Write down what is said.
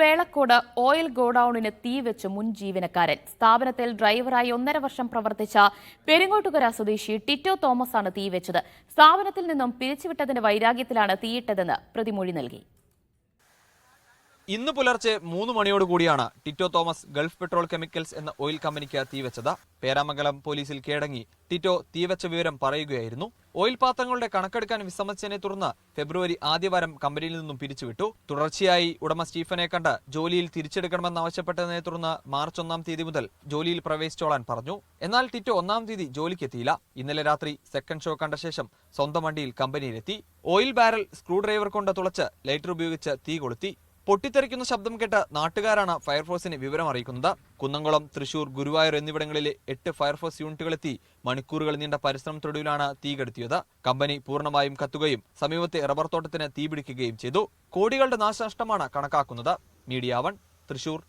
വേളക്കോട് oil ഗോഡൌണിന് തീവെച്ച് മുൻ ജീവനക്കാരൻ. സ്ഥാപനത്തിൽ ഡ്രൈവറായി ഒന്നര വർഷം പ്രവർത്തിച്ച പെരിങ്ങോട്ടുകര സ്വദേശി ടിറ്റോ തോമസ് ആണ് തീവെച്ചത്. സ്ഥാപനത്തിൽ നിന്നും പിരിച്ചുവിട്ടതിന്റെ വൈരാഗ്യത്തിലാണ് തീയിട്ടതെന്ന് പ്രതിമൊഴി നൽകി. ഇന്ന് പുലർച്ചെ മൂന്ന് മണിയോട് കൂടിയാണ് Tito Thomas Gulf petrol chemicals എന്ന ഓയിൽ കമ്പനിക്ക് തീവച്ചത് പേരാമംഗലം പോലീസിൽ കീഴടങ്ങി ടിറ്റോ തീവച്ച വിവരം പറയുകയായിരുന്നു. ഓയിൽ പാത്രങ്ങളുടെ കണക്കെടുക്കാൻ വിസമ്മതിച്ചതിനെ തുടർന്ന് ഫെബ്രുവരി ആദ്യവാരം കമ്പനിയിൽ നിന്നും പിരിച്ചുവിട്ടു. തുടർച്ചയായി ഉടമ സ്റ്റീഫനെ കണ്ട് ജോലിയിൽ തിരിച്ചെടുക്കണമെന്നാവശ്യപ്പെട്ടതിനെ തുടർന്ന് മാർച്ച് ഒന്നാം തീയതി മുതൽ ജോലിയിൽ പ്രവേശിച്ചോളാൻ പറഞ്ഞു. എന്നാൽ ടിറ്റോ ഒന്നാം തീയതി ജോലിക്കെത്തിയില്ല. ഇന്നലെ രാത്രി സെക്കൻഡ് ഷോ കണ്ട ശേഷം സ്വന്തം വണ്ടിയിൽ കമ്പനിയിലെത്തി. ഓയിൽ ബാരൽ സ്ക്രൂ ഡ്രൈവർ കൊണ്ട് തുളച്ച് ലൈറ്റർ ഉപയോഗിച്ച് തീ കൊളുത്തി. പൊട്ടിത്തെറിക്കുന്ന ശബ്ദം കേട്ട നാട്ടുകാരാണ് ഫയർഫോഴ്സിനെ വിവരം അറിയിക്കുന്നത്. കുന്നംകുളം തൃശൂർ ഗുരുവായൂർ എന്നിവിടങ്ങളിലെ എട്ട് ഫയർഫോഴ്സ് യൂണിറ്റുകളെത്തി മണിക്കൂറുകൾ നീണ്ട പരിശ്രമത്തൊടുവിലാണ് തീ കെടുത്തിയത്. കമ്പനി പൂർണമായും കത്തുകയും സമീപത്തെ റബ്ബർ തോട്ടത്തിന് തീപിടിക്കുകയും ചെയ്തു. കോടികളുടെ നാശനഷ്ടമാണ് കണക്കാക്കുന്നത്. Media one Thrissur.